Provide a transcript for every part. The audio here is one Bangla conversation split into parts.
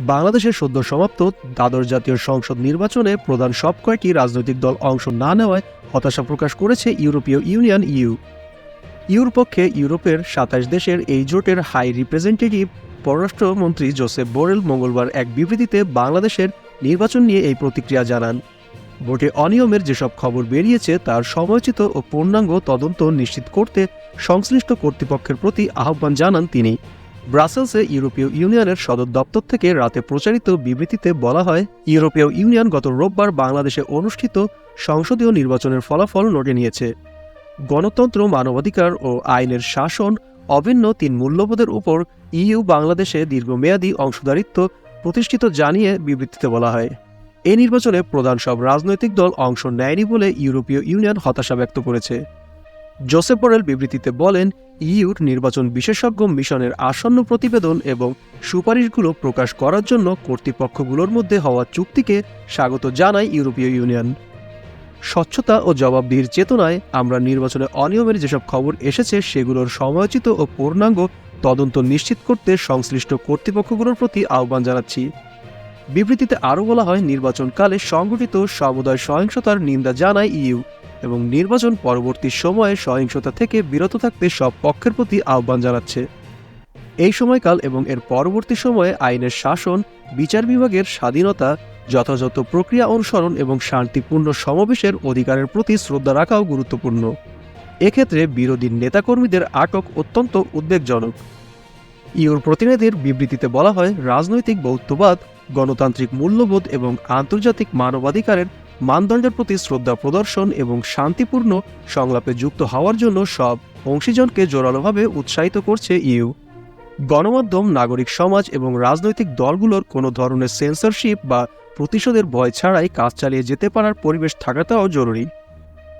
বাংলাদেশের সদ্য সমাপ্ত দ্বাদশ জাতীয় সংসদ নির্বাচনে প্রধান সব কয়েকটি রাজনৈতিক দল অংশ না নেওয়ায় হতাশা প্রকাশ করেছে ইউরোপীয় ইউনিয়ন ইউ। ইউর পক্ষে ইউরোপের সাতাশ দেশের এই জোটের হাই রিপ্রেজেন্টেটিভ পররাষ্ট্রমন্ত্রী জোসেফ বোরেল মঙ্গলবার এক বিবৃতিতে বাংলাদেশের নির্বাচন নিয়ে এই প্রতিক্রিয়া জানান। ভোটে অনিয়মের যেসব খবর বেরিয়েছে, তার সময়োচিত ও পূর্ণাঙ্গ তদন্ত নিশ্চিত করতে সংশ্লিষ্ট কর্তৃপক্ষের প্রতি আহ্বান জানান তিনি। ব্রাসেলসে ইউরোপীয় ইউনিয়নের সদর দপ্তর থেকে রাতে প্রচারিত বিবৃতিতে বলা হয়, ইউরোপীয় ইউনিয়ন গত রোববার বাংলাদেশে অনুষ্ঠিত সংসদীয় নির্বাচনের ফলাফল নোটে নিয়েছে। গণতন্ত্র, মানবাধিকার ও আইনের শাসন অভিন্ন তিন মূল্যবোধের উপর ইইউ বাংলাদেশে দীর্ঘমেয়াদী অংশদারিত্ব প্রতিষ্ঠিত জানিয়ে বিবৃতিতে বলা হয়। এই নির্বাচনে প্রধান সব রাজনৈতিক দল অংশ নেয়নি বলে ইউরোপীয় ইউনিয়ন হতাশা ব্যক্ত করেছে। জোসেফ বোরেল বিবৃতিতে বলেন, ইইউর নির্বাচন বিশেষজ্ঞ মিশনের আসন্ন প্রতিবেদন এবং সুপারিশগুলো প্রকাশ করার জন্য কর্তৃপক্ষগুলোর মধ্যে হওয়া চুক্তিকে স্বাগত জানায় ইউরোপীয় ইউনিয়ন। স্বচ্ছতা ও জবাবদিহির চেতনায় আমরা নির্বাচনে অনিয়মের যেসব খবর এসেছে, সেগুলোর সময়োচিত ও পূর্ণাঙ্গ তদন্ত নিশ্চিত করতে সংশ্লিষ্ট কর্তৃপক্ষগুলোর প্রতি আহ্বান জানাচ্ছি। বিবৃতিতে আরও বলা হয়, নির্বাচনকালে সংগঠিত সমুদায় সহিংসতার নিন্দা জানায় ইইউ। এবং নির্বাচন পরবর্তী সময়ে সহিংসতা থেকে বিরত থাকতে সব পক্ষের প্রতি আহ্বান জানাচ্ছে। এই সময়কাল এবং এর পরবর্তী সময়ে আইনের শাসন, বিচার বিভাগের স্বাধীনতা, যথাযথ প্রক্রিয়া অনুসরণ এবং শান্তিপূর্ণ সমাবেশের অধিকারের প্রতি শ্রদ্ধা রাখাও গুরুত্বপূর্ণ। এক্ষেত্রে বিরোধী নেতাকর্মীদের আটক অত্যন্ত উদ্বেগজনক। ইউর প্রতিনিধির বিবৃতিতে বলা হয়, রাজনৈতিক বৌদ্ধবাদ, গণতান্ত্রিক মূল্যবোধ এবং আন্তর্জাতিক মানবাধিকারের মানদণ্ডের প্রতি শ্রদ্ধা প্রদর্শন এবং শান্তিপূর্ণ সংলাপে যুক্ত হওয়ার জন্য সব অংশীজনকে জোরালোভাবে উৎসাহিত করছে ইউ। গণমাধ্যম, নাগরিক সমাজ এবং রাজনৈতিক দলগুলোর কোনো ধরনের সেন্সরশিপ বা প্রতিশোধের ভয় ছাড়াই কাজ চালিয়ে যেতে পারার পরিবেশ থাকাটাও জরুরি।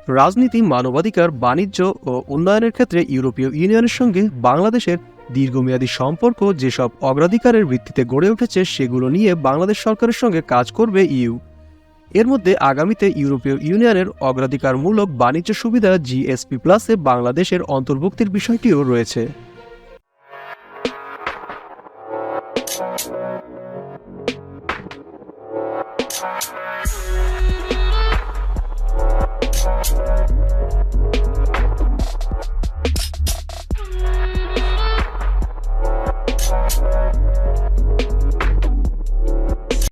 রাজনীতি, মানবাধিকার, বাণিজ্য ও উন্নয়নের ক্ষেত্রে ইউরোপীয় ইউনিয়নের সঙ্গে বাংলাদেশের দীর্ঘমেয়াদী সম্পর্ক যেসব অগ্রাধিকারের ভিত্তিতে গড়ে উঠেছে সেগুলো নিয়ে বাংলাদেশ সরকারের সঙ্গে কাজ করবে ইউ। এর মধ্যে আগামীতে ইউরোপীয় ইউনিয়নের অগ্রাধিকারমূলক বাণিজ্য সুবিধা জিএসপি প্লাসে বাংলাদেশের অন্তর্ভুক্তির বিষয়টিও রয়েছে।